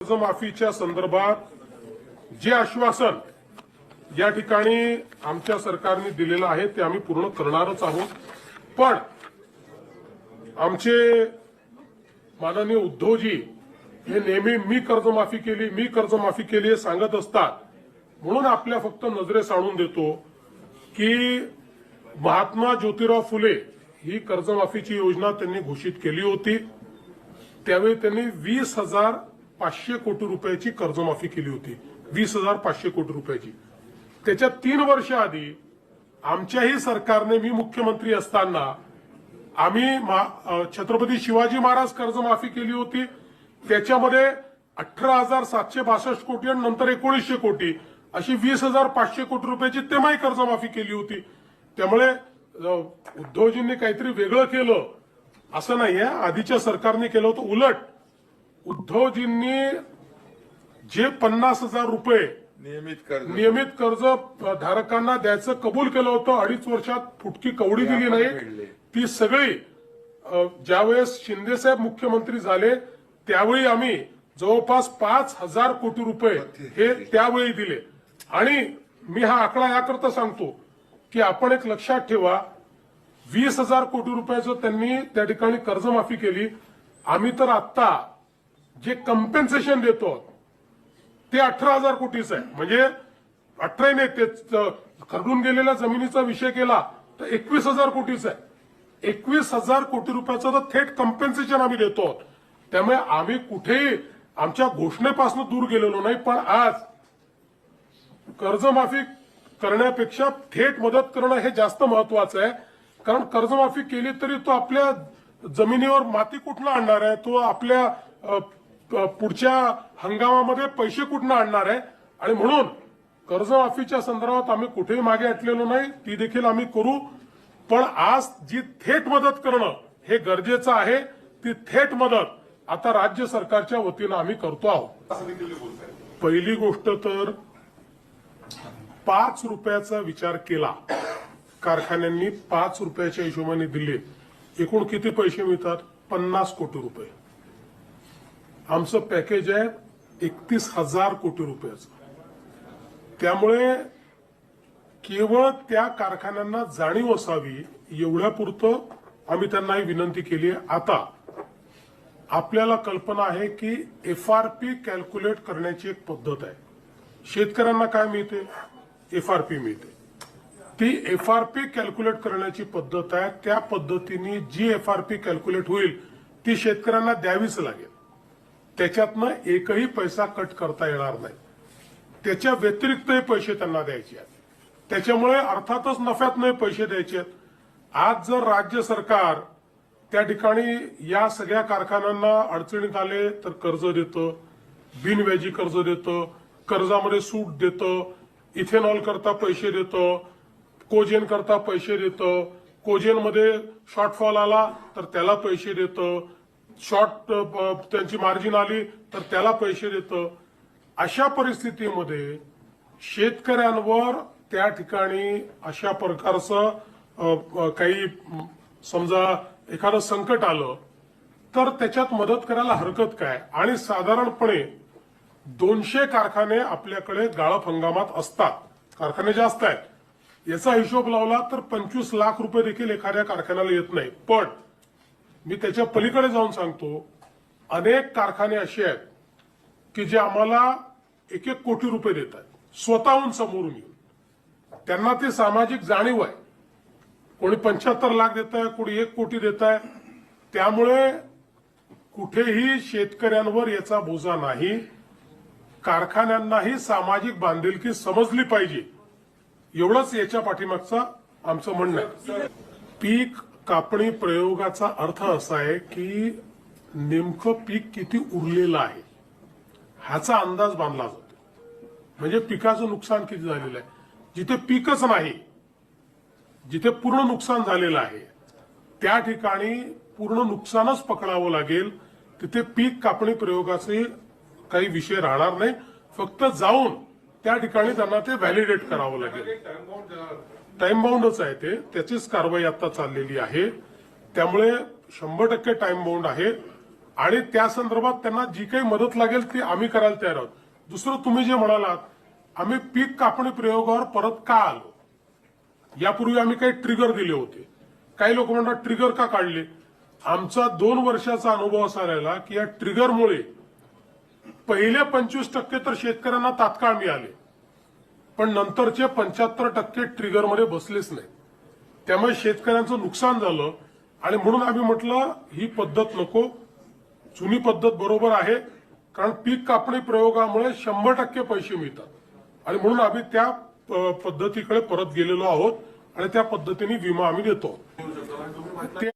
कर्जमाफीच्या संदर्भात जे आश्वासन या ठिकाणी आमच्या सरकारने दिलेलं आहे ते आम्ही पूर्ण करणारच आहोत. पण आमचे माननीय उद्धवजी हे नेहमी मी कर्जमाफी केली मी कर्जमाफी केली हे सांगत असतात. म्हणून आपल्या फक्त नजरेस आणून देतो की महात्मा ज्योतिराव फुले ही कर्जमाफीची योजना त्यांनी घोषित केली होती. त्यावेळी त्यांनी वीस हजार पाचशे कोटी रुपयाची कर्जमाफी केली होती. वीस हजार पाचशे कोटी रुपयाची. त्याच्या तीन वर्ष आधी आमच्याही सरकारने मी मुख्यमंत्री असताना आम्ही छत्रपती शिवाजी महाराज कर्जमाफी केली होती. त्याच्यामध्ये अठरा हजार सातशे बासष्ट कोटी आणि नंतर एकोणीसशे कोटी अशी वीस हजार पाचशे कोटी रुपयाची तेव्हाही कर्जमाफी केली होती. त्यामुळे उद्धवजींनी काहीतरी वेगळं केलं असं नाहीये. आधीच्या सरकारने केलं होतं उलट. उद्धवजींनी जे पन्नास हजार रुपये नियमित कर्ज. नियमित कर्ज धारकांना द्यायचं कबूल केलं होतं अडीच वर्षात फुटकी कवडी दिली नाही. ती सगळी ज्यावेळेस शिंदे साहेब मुख्यमंत्री झाले त्यावेळी आम्ही जवळपास पाच हजार कोटी रुपये हे त्यावेळी दिले. आणि मी हा आकडा याकरता सांगतो की आपण एक लक्षात ठेवा वीस हजार कोटी रुपयाचं त्यांनी त्या ठिकाणी कर्जमाफी केली. आम्ही तर आत्ता जे कम्पेन्सेशन देतो ते अठरा हजार कोटीच आहे. म्हणजे अठरा नाही ते खरडून गेलेल्या जमिनीचा विषय केला तर एकवीस हजार कोटीच आहे. एकवीस हजार कोटी रुपयाचं तर थेट कम्पेन्सेशन आम्ही देतो. त्यामुळे आम्ही कुठेही आमच्या घोषणेपासून दूर गेलेलो नाही पण आज कर्जमाफी करण्यापेक्षा थेट मदत करणं हे जास्त महत्वाचं आहे. कारण कर्जमाफी केली तरी तो आपल्या जमिनीवर माती कुठनं आणणार आहे? तो आपल्या पुढच्या हंगामामध्ये पैसे कुठनं आणणार आहे? आणि म्हणून कर्जमाफीच्या संदर्भात आम्ही कुठेही मागे हटलेलो नाही ती देखील आम्ही करू. पण आज जी थेट मदत करणं हे गरजेचं आहे ती थेट मदत आता राज्य सरकारच्या वतीनं आम्ही करतो आहोत. पहिली गोष्ट तर पाच रुपयाचा विचार केला. कारखान्यांनी पाच रुपयाच्या हिशोबाने दिले. एकूण किती पैसे मिळतात? पन्नास कोटी रुपये. आमचं पॅकेज आहे एकतीस हजार कोटी रुपयाचं. त्यामुळे केवळ त्या कारखान्यांना जाणीव असावी एवढ्यापुरतं आम्ही त्यांना ही विनंती केली आहे. आता आपल्याला कल्पना आहे की एफ आर पी कॅल्क्युलेट करण्याची एक पद्धत आहे. शेतकऱ्यांना काय मिळते? एफ आर पी मिळते. ती एफ आर पी कॅल्क्युलेट करण्याची पद्धत आहे. त्या पद्धतीने जी एफ आर पी कॅल्क्युलेट होईल ती शेतकऱ्यांना द्यावीच लागेल. त्याच्यातनं एकही पैसा कट करता येणार नाही. त्याच्या व्यतिरिक्तही पैसे त्यांना द्यायचे आहेत. त्याच्यामुळे अर्थातच नफ्यातनही पैसे द्यायचे आहेत. आज जर राज्य सरकार त्या ठिकाणी या सगळ्या कारखान्यांना अडचणीत आले तर कर्ज देतं बिनव्याजी कर्ज देतं कर्जामध्ये सूट देतं इथेनॉल करता पैसे देतं कोजेन करता पैसे देतं कोजेनमध्ये शॉर्टफॉल आला तर त्याला पैसे देतं शॉर्ट त्यांची मार्जिन आली तर त्याला पैसे देतं. अशा परिस्थितीमध्ये शेतकऱ्यांवर त्या ठिकाणी अशा प्रकारचं काही समजा एखादं संकट आलं तर त्याच्यात मदत करायला हरकत काय? आणि साधारणपणे दोनशे कारखाने आपल्याकडे गाळप हंगामात असतात. कारखाने जास्त आहेत. याचा हिशोब लावला तर पंचवीस लाख रुपये देखील एखाद्या कारखान्याला येत नाही पण मी त्याच्या पलीकडे जाऊन सांगतो. अनेक कारखाने असे आहेत की जे आम्हाला एक एक कोटी रुपये देत आहेत. स्वतःहून समोरून येऊन. त्यांना ते सामाजिक जाणीव आहे. कोणी पंच्याहत्तर लाख देत आहे कोणी एक कोटी देत आहे. त्यामुळे कुठेही शेतकऱ्यांवर याचा बोजा नाही. कारखान्यांनाही सामाजिक बांधिलकी समजली पाहिजे. एवढंच याच्या पाठीमागचं आमचं म्हणणं आहे. पीक कापणी प्रयोगाचा अर्थ असा आहे की नेमकं पीक किती उरलेलं आहे ह्याचा अंदाज बांधला जातो. म्हणजे पिकाचं नुकसान किती झालेलं आहे? जिथे पीकच नाही जिथे पूर्ण नुकसान झालेलं आहे त्या ठिकाणी पूर्ण नुकसानच पकडावं लागेल. तिथे पीक कापणी प्रयोगाचे काही विषय राहणार नाही. फक्त जाऊन त्या ठिकाणी त्यांना ते व्हॅलिडेट करावं लागेल. टाइम बाउंडच आहे ते. त्याचीच कारवाई आता चाललेली आहे. त्यामुळे शंभर टक्के टाइम बाउंड आहे. आणि त्या संदर्भात त्यांना जी काही मदत लागेल ती आम्ही करायला तयार आहोत. दुसरं तुम्ही जे म्हणालात आम्ही पीक कापणी प्रयोगावर परत का आलो? यापूर्वी आम्ही काही ट्रिगर दिले होते. काही लोक म्हणतात ट्रिगर का काढले? आमचा दोन वर्षाचा अनुभव असा राहिला की या ट्रिगरमुळे पहिले पंचवीस टक्के तर शेतकऱ्यांना तात्काळ मिळाले. पण नंतरचे पंच्याहत्तर टक्के ट्रिगरमध्ये बसलेच नाही. त्यामुळे शेतकऱ्यांचं नुकसान झालं. आणि म्हणून आम्ही म्हटलं ही पद्धत नको. जुनी पद्धत बरोबर आहे. कारण पीक कापणी प्रयोगामुळे शंभर टक्के पैसे मिळतात. आणि म्हणून आम्ही त्या पद्धतीकडे परत गेलेलो आहोत. आणि त्या पद्धतीने विमा आम्ही देतो.